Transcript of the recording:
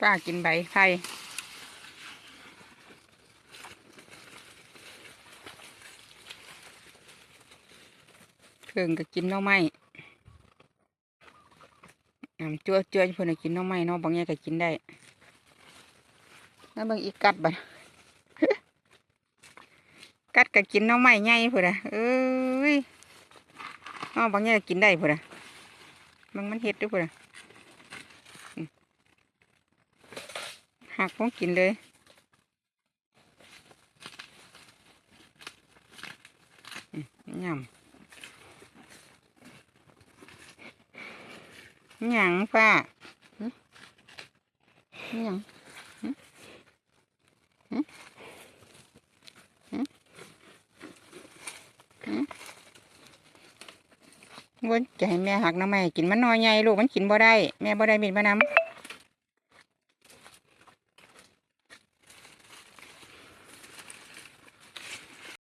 ป้ากินใบไผ่เพิ่งก็กินน่อไม้น้ำจั่วจั่วเพิ่นก็กินน่อไม้เนาะบางอย่ก็กินได้แล้วบางอีกัดบัดกัดก็กินน่อไม้ใหญ่พุ่นอะเอ้ยเนาะบางอย่ก็กินได้พุ่นอะมันมันเฮ็ดด้วยพุ่นอะ หักต้องกินเลยอืมยำหยังฟ้าหึหยังหึหึหึหึว่าจะให้แม่หักน้ำแม่กินมันน้อยใหญ่ลูกมันกินบ่ได้ แม่บ่ได้มีดมานำ